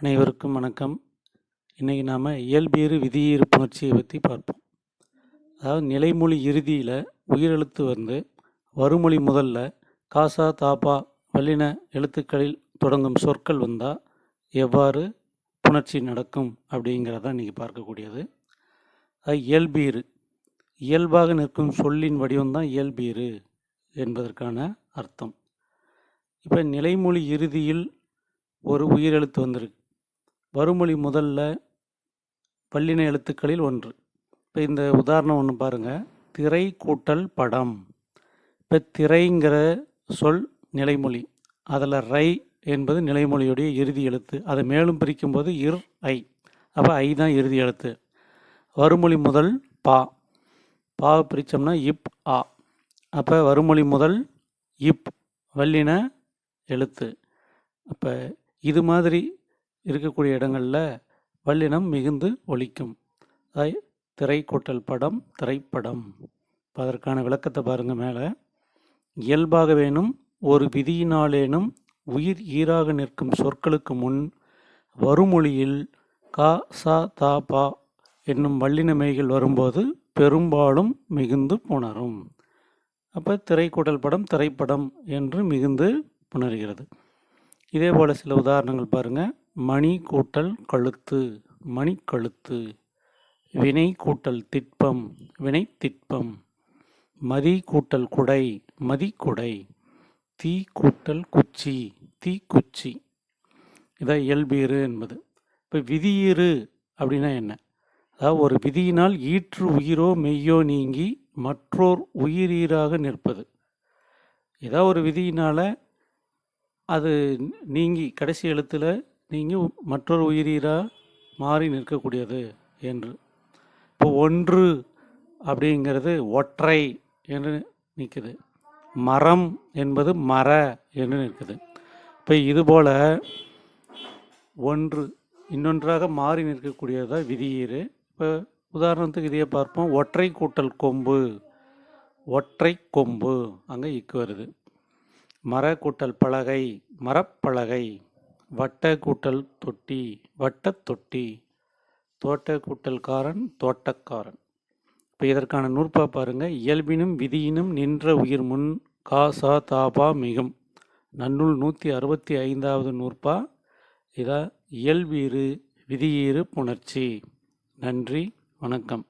அனைவருக்கும் வணக்கம். இன்றைக்கி நாம் இயல்பியறு விதியீறு புணர்ச்சியை பற்றி பார்ப்போம். அதாவது நிலைமொழி இறுதியில் உயிரெழுத்து வந்து வறுமொழி முதல்ல காசா தாப்பா வல்லின எழுத்துக்களில் தொடங்கும் சொற்கள் வந்தால் எவ்வாறு புணர்ச்சி நடக்கும் அப்படிங்கிறத இன்றைக்கி பார்க்கக்கூடியது. அது இயல்பீறு. இயல்பாக நிற்கும் சொல்லின் வடிவம்தான் இயல்பீறு என்பதற்கான அர்த்தம். இப்போ நிலைமொழி இறுதியில் ஒரு உயிரெழுத்து வந்திருக்கு. வறுமொழி முதல்ல பல்லின எழுத்துக்களில் ஒன்று. இப்போ இந்த உதாரணம் ஒன்று பாருங்கள் திரை கூட்டல் படம். இப்போ திரைங்கிற சொல் நிலைமொழி. அதில் ரை என்பது நிலைமொழியுடைய இறுதி எழுத்து. அதை மேலும் பிரிக்கும்போது இர் ஐ. அப்போ ஐ தான் இறுதி எழுத்து. வருமொழி முதல் பா. பாவை பிரித்தோம்னா இப் ஆ. அப்போ வருமொழி முதல் இப் வல்லின எழுத்து. அப்போ இது மாதிரி இருக்கக்கூடிய இடங்களில் வல்லினம் மிகுந்து ஒழிக்கும் அதாவது திரைக்கூட்டல் படம் திரைப்படம். இப்போ அதற்கான விளக்கத்தை பாருங்கள் மேலே. இயல்பாக வேணும் ஒரு விதியினாலேனும் உயிர் ஈராக நிற்கும் சொற்களுக்கு முன் வருமொழியில் கா சா தா பா என்னும் வல்லினமைகள் வரும்போது பெரும்பாலும் மிகுந்து புணரும். அப்போ திரைக்கூட்டல் படம் திரைப்படம் என்று மிகுந்து புணர்கிறது. இதே போல் சில உதாரணங்கள் பாருங்கள் மணி கூட்டல் கழுத்து மணி கழுத்து வினை கூட்டல் திட்பம் வினை திட்பம் மதி கூட்டல் குடை மதி குடை தீ கூட்டல் குச்சி தீ குச்சி இதான் இயல்பீறு என்பது. இப்போ விதியீறு அப்படின்னா என்ன? அதாவது ஒரு விதியினால் ஈற்று உயிரோ மெய்யோ நீங்கி மற்றோர் உயிரீராக நிற்பது. ஏதாவது ஒரு விதியினால் அது நீங்கி கடைசி எழுத்தில் நீங்கள் மற்றொரு உயிரீராக மாறி நிற்கக்கூடியது என்று. இப்போ ஒன்று அப்படிங்கிறது ஒற்றை என்று நிற்குது. மரம் என்பது மர என்று நிற்குது. இப்போ இதுபோல் ஒன்று இன்னொன்றாக மாறி நிற்கக்கூடியது தான் விதியீறு. இப்போ உதாரணத்துக்கு இதையே பார்ப்போம். ஒற்றை கூட்டல் கொம்பு ஒற்றை கொம்பு அங்கே இக்கு வருது. மர கூட்டல் பலகை மரப்பலகை வட்ட கூட்டல் தொட்டி வட்டத் தொட்டி. தோட்ட கூட்டல்காரன் தோட்டக்காரன். இப்போ இதற்கான நூற்பா பாருங்கள் இயல்பினும் விதியினும் நின்ற உயிர் முன் காசா தாபா மிகும். நன்னூல் நூற்றி அறுபத்தி ஐந்தாவது நூற்பா. இதா இயல்பீறு விதியீறு புணர்ச்சி. நன்றி வணக்கம்.